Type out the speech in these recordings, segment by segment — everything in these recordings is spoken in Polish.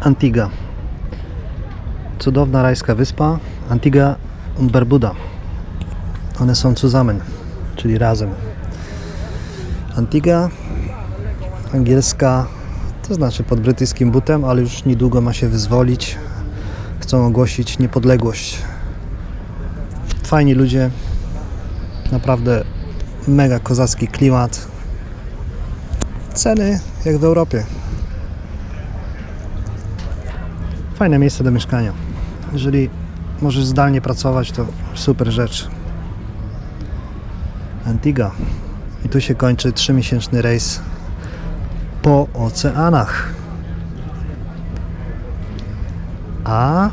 Antigua. Cudowna rajska wyspa Antigua und Barbuda. One są zusammen, czyli razem. Antigua, angielska, to znaczy pod brytyjskim butem, ale już niedługo ma się wyzwolić. Chcą ogłosić niepodległość. Fajni ludzie, naprawdę mega kozacki klimat. Ceny jak w Europie. Fajne miejsce do mieszkania. Jeżeli możesz zdalnie pracować, to super rzecz. Antigua. I tu się kończy 3-miesięczny rejs po oceanach. A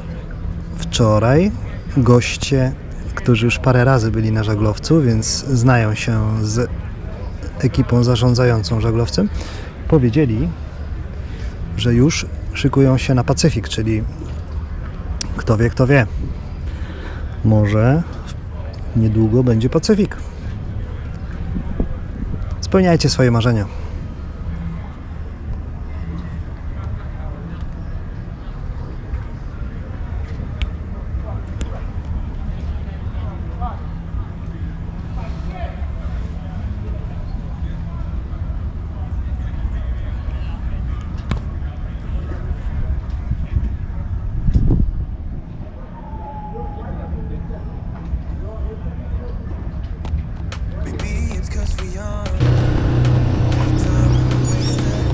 wczoraj goście, którzy już parę razy byli na żaglowcu, więc znają się z ekipą zarządzającą żaglowcem, powiedzieli, że już szykują się na Pacyfik, czyli kto wie, kto wie. Może niedługo będzie Pacyfik. Spełniajcie swoje marzenia.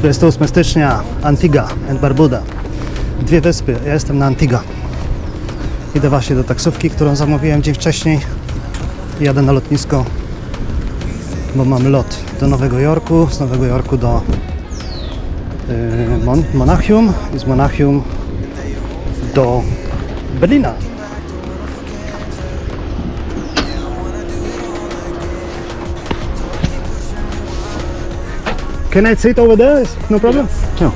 28 stycznia Antigua and Barbuda. Dwie wyspy. Ja jestem na Antigua. Idę właśnie do taksówki, którą zamówiłem dzień wcześniej. Jadę na lotnisko, bo mam lot do Nowego Jorku, z Nowego Jorku do yy, Mon Monachium i z Monachium do Berlina. Can I sit over there? No problem? No.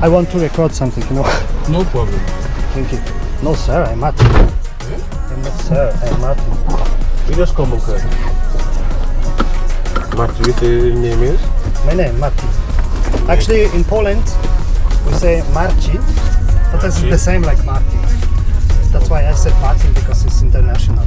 I want to record something, you know. No problem. Thank you. No, sir, I'm Martin. I'm not sir, I'm Martin. Idziesz komu kraj? Marcin, ty Niemiec? My name, Martin. Actually, in Poland, we say Marcin, but it's the same like Martin. That's why I said Martin because it's international.